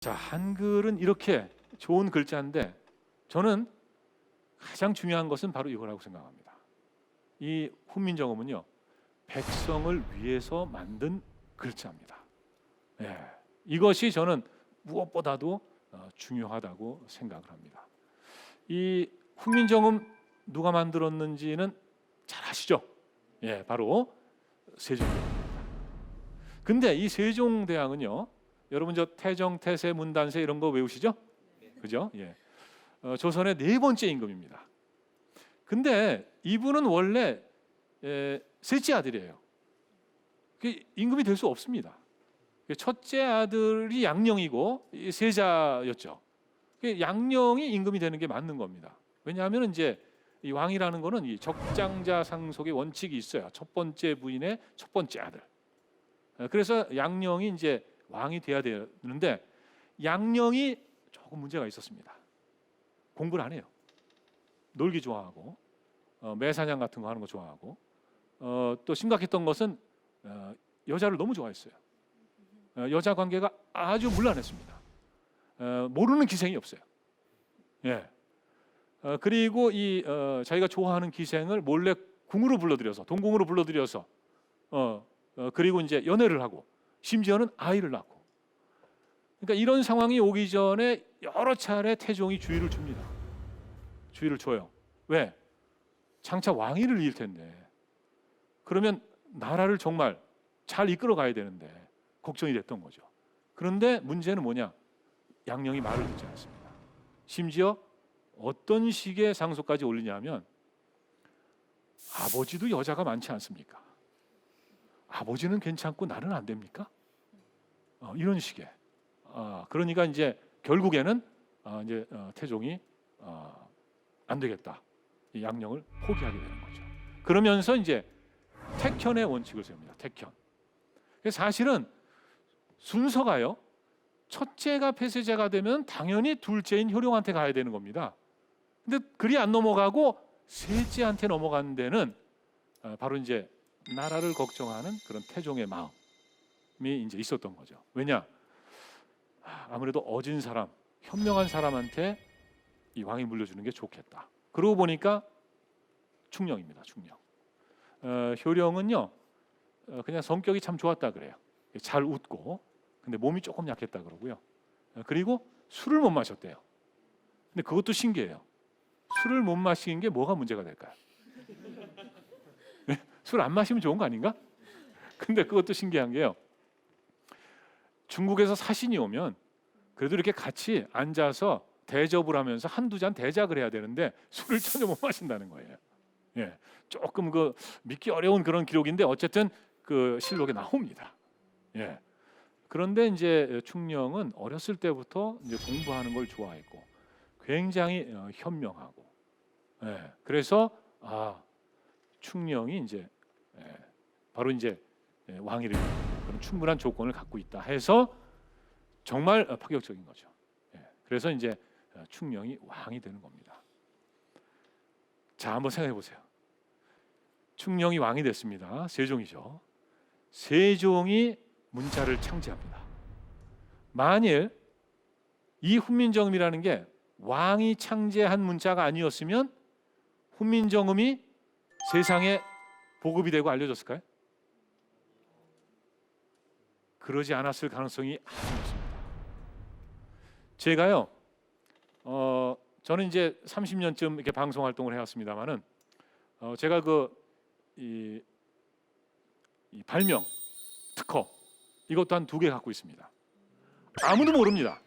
자, 한글은 이렇게 좋은 글자인데 저는 가장 중요한 것은 바로 이거라고 생각합니다. 이 훈민정음은요. 백성을 위해서 만든 글자입니다. 예. 이것이 저는 무엇보다도 어, 중요하다고 생각을 합니다. 이 훈민정음 누가 만들었는지는 잘 아시죠? 예, 바로 세종대왕입니다. 근데 이 세종대왕은요, 여러분 저 태정, 태세, 문단세 이런 거 외우시죠? 그죠? 예. 어, 조선의 네 번째 임금입니다. 근데 이분은 원래 예, 셋째 아들이에요. 그 임금이 될 수 없습니다. 그 첫째 아들이 양령이고 이 세자였죠. 그 양령이 임금이 되는 게 맞는 겁니다. 왜냐하면 이제 이 왕이라는 거는 이 적장자 상속의 원칙이 있어요. 첫 번째 부인의 첫 번째 아들. 어, 그래서 양령이 이제 왕이 돼야 되는데 양령이 조금 문제가 있었습니다. 공부를 안 해요. 놀기 좋아하고 어, 매사냥 같은 거 하는 거 좋아하고 어, 또 심각했던 것은 어, 여자를 너무 좋아했어요. 어, 여자 관계가 아주 문란했습니다. 어, 모르는 기생이 없어요. 예. 어, 그리고 이 어, 자기가 좋아하는 기생을 몰래 궁으로 불러들여서 동궁으로 불러들여서 어, 어, 그리고 이제 연애를 하고 심지어는 아이를 낳고 그러니까 이런 상황이 오기 전에 여러 차례 태종이 주의를 줍니다. 주의를 줘요. 왜? 장차 왕위를 이을 텐데 그러면 나라를 정말 잘 이끌어 가야 되는데 걱정이 됐던 거죠. 그런데 문제는 뭐냐? 양령이 말을 듣지 않습니다. 심지어 어떤 식의 상소까지 올리냐면 아버지도 여자가 많지 않습니까? 아버지는 괜찮고 나는 안 됩니까? 어, 이런 식의. 아, 그러니까 이제 결국에는 아, 이제 어, 태종이 어, 안 되겠다. 이 양령을 포기하게 되는 거죠. 그러면서 이제 택현의 원칙을 세웁니다. 택현. 사실은 순서가요. 첫째가 폐쇄자가 되면 당연히 둘째인 효령한테 가야 되는 겁니다. 근데 그리 안 넘어가고 셋째한테 넘어가는 데는 어, 바로 이제 나라를 걱정하는 그런 태종의 마음이 이제 있었던 거죠. 왜냐? 아, 아무래도 어진 사람, 현명한 사람한테 이 왕이 물려주는 게 좋겠다. 그러고 보니까 충령입니다. 충령. 어, 효령은요, 어, 그냥 성격이 참 좋았다 그래요. 잘 웃고, 근데 몸이 조금 약했다 그러고요. 어, 그리고 술을 못 마셨대요. 근데 그것도 신기해요. 술을 못 마시는 게 뭐가 문제가 될까요? 술 안 마시면 좋은 거 아닌가? 근데 그것도 신기한 게요. 중국에서 사신이 오면 그래도 이렇게 같이 앉아서 대접을 하면서 한두 잔 대작을 해야 되는데 술을 전혀 못 마신다는 거예요. 예. 조금 그 믿기 어려운 그런 기록인데 어쨌든 그 실록에 나옵니다. 예. 그런데 이제 충령은 어렸을 때부터 이제 공부하는 걸 좋아했고 굉장히 어, 현명하고 예. 그래서 아 충령이 이제 예, 바로 이제 예, 왕위를 그런 충분한 조건을 갖고 있다 해서 정말 어, 파격적인 거죠. 예, 그래서 이제 어, 충령이 왕이 되는 겁니다. 자, 한번 생각해 보세요. 충령이 왕이 됐습니다. 세종이죠. 세종이 문자를 창제합니다. 만일 이 훈민정음이라는 게 왕이 창제한 문자가 아니었으면 훈민정음이 세상에 보급이 되고 알려졌을까요? 그러지 않았을 가능성이 아주 높습니다. 제가요, 어, 저는 이제 30년쯤 이렇게 방송 활동을 해왔습니다만은, 어, 제가 그, 이, 이 발명, 특허, 이것도 한 두 개 갖고 있습니다. 아무도 모릅니다.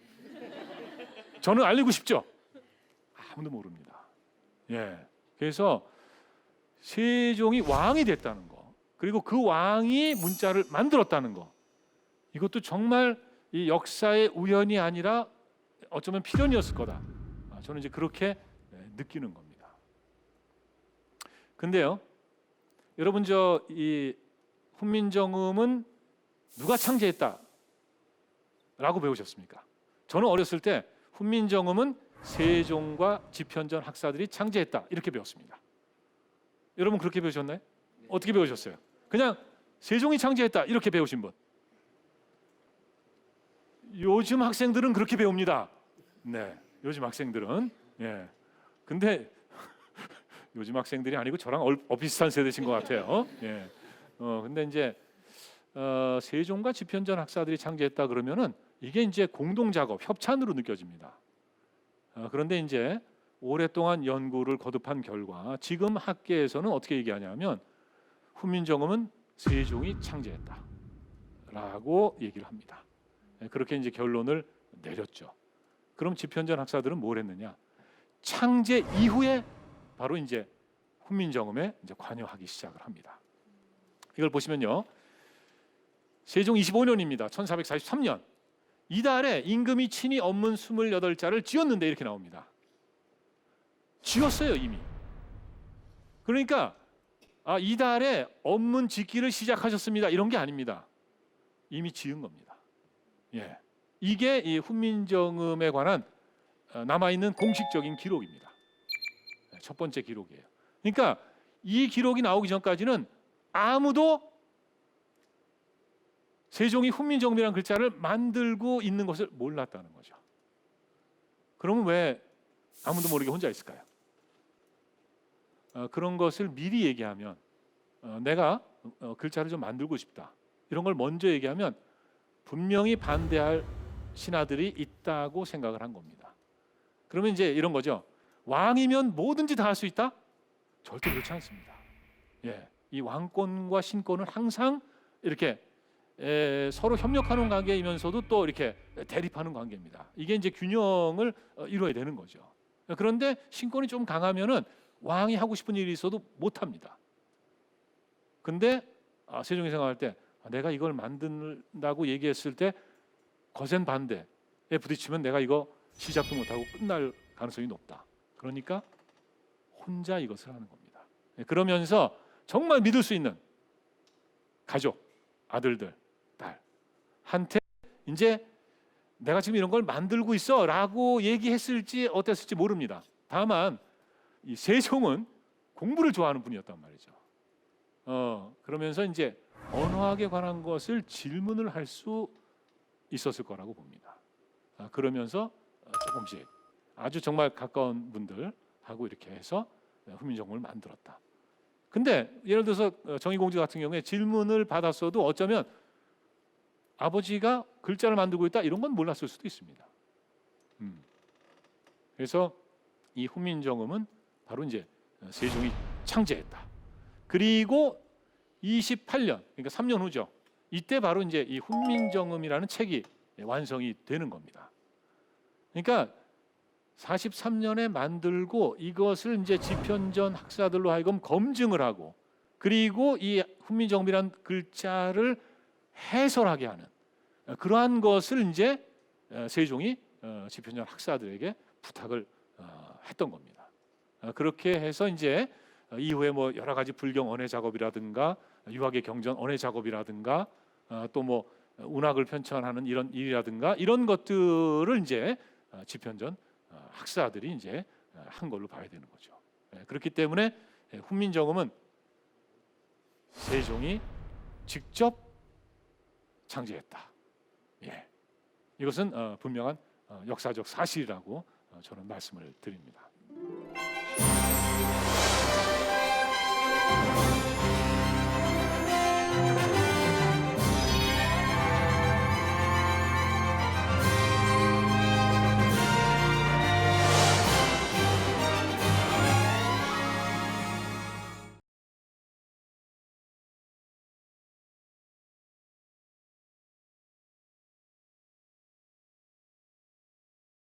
저는 알리고 싶죠? 아무도 모릅니다. 예. 그래서 세종이 왕이 됐다는 거, 그리고 그 왕이 문자를 만들었다는 거, 이것도 정말 이 역사의 우연이 아니라 어쩌면 필연이었을 거다. 아, 저는 이제 그렇게 네, 느끼는 겁니다. 근데요, 여러분 저 이 훈민정음은 누가 창제했다? 라고 배우셨습니까? 저는 어렸을 때 훈민정음은 세종과 집현전 학사들이 창제했다 이렇게 배웠습니다. 여러분 그렇게 배우셨나요? 어떻게 배우셨어요? 그냥 세종이 창제했다 이렇게 배우신 분? 요즘 학생들은 그렇게 배웁니다. 네, 요즘 학생들은 예. 근데 요즘 학생들이 아니고 저랑 얼, 어, 비슷한 세대신 것 같아요. 예. 어, 근데 이제 어, 세종과 집현전 학사들이 창제했다 그러면은 이게 이제 공동 작업, 협찬으로 느껴집니다. 어, 그런데 이제 오랫동안 연구를 거듭한 결과 지금 학계에서는 어떻게 얘기하냐면 훈민정음은 세종이 창제했다라고 얘기를 합니다. 예, 그렇게 이제 결론을 내렸죠. 그럼 집현전 학사들은 뭘 했느냐? 창제 이후에 바로 이제 훈민정음에 이제 관여하기 시작을 합니다. 이걸 보시면요. 세종 25년입니다. 1443년. 이달에 임금이 친히 업문 28자를 지었는데 이렇게 나옵니다. 지었어요, 이미. 그러니까 아, 이달에 업문 짓기를 시작하셨습니다. 이런 게 아닙니다. 이미 지은 겁니다. 예. 이게 이 훈민정음에 관한 어, 남아 있는 공식적인 기록입니다. 네, 첫 번째 기록이에요. 그러니까 이 기록이 나오기 전까지는 아무도 세종이 훈민정음이라는 글자를 만들고 있는 것을 몰랐다는 거죠. 그러면 왜 아무도 모르게 혼자 있을까요? 어, 그런 것을 미리 얘기하면 어, 내가 어, 글자를 좀 만들고 싶다 이런 걸 먼저 얘기하면 분명히 반대할 신하들이 있다고 생각을 한 겁니다. 그러면 이제 이런 거죠. 왕이면 뭐든지 다 할 수 있다? 절대 그렇지 않습니다. 예, 이 왕권과 신권은 항상 이렇게 에, 서로 협력하는 관계이면서도 또 이렇게 대립하는 관계입니다. 이게 이제 균형을 어, 이루어야 되는 거죠. 그런데 신권이 좀 강하면은 왕이 하고 싶은 일이 있어도 못 합니다. 근데 아, 세종이 생각할 때 아, 내가 이걸 만든다고 얘기했을 때 거센 반대에 부딪히면 내가 이거 시작도 못하고 끝날 가능성이 높다. 그러니까 혼자 이것을 하는 겁니다. 예, 그러면서 정말 믿을 수 있는 가족, 아들들, 딸 한테 이제 내가 지금 이런 걸 만들고 있어라고 얘기했을지 어땠을지 모릅니다. 다만 이 세종은 공부를 좋아하는 분이었단 말이죠. 어, 그러면서 이제 언어학에 관한 것을 질문을 할 수 있었을 거라고 봅니다. 아, 그러면서 어, 조금씩 아주 정말 가까운 분들하고 이렇게 해서 훈민정음을 만들었다. 근데 예를 들어서 어, 정의공주 같은 경우에 질문을 받았어도 어쩌면 아버지가 글자를 만들고 있다 이런 건 몰랐을 수도 있습니다. 음. 그래서 이 훈민정음은 바로 이제 세종이 창제했다. 그리고 28년 그러니까 3년 후죠. 이때 바로 이제 이 훈민정음이라는 책이 완성이 되는 겁니다. 그러니까 43년에 만들고 이것을 이제 지편전 학사들로 하여금 검증을 하고 그리고 이 훈민정음이라는 글자를 해설하게 하는 그러한 것을 이제 세종이 어, 지편전 학사들에게 부탁을 어, 했던 겁니다. 어, 그렇게 해서 이제 이후에 뭐 여러 가지 불경 언해 작업이라든가 유학의 경전 언해 작업이라든가 또 뭐 운학을 편찬하는 이런 일이라든가 이런 것들을 이제 지편전 학사들이 이제 한 걸로 봐야 되는 거죠. 예, 그렇기 때문에 훈민정음은 세종이 직접 창제했다. 예. 이것은 어, 분명한 어, 역사적 사실이라고 어, 저는 말씀을 드립니다.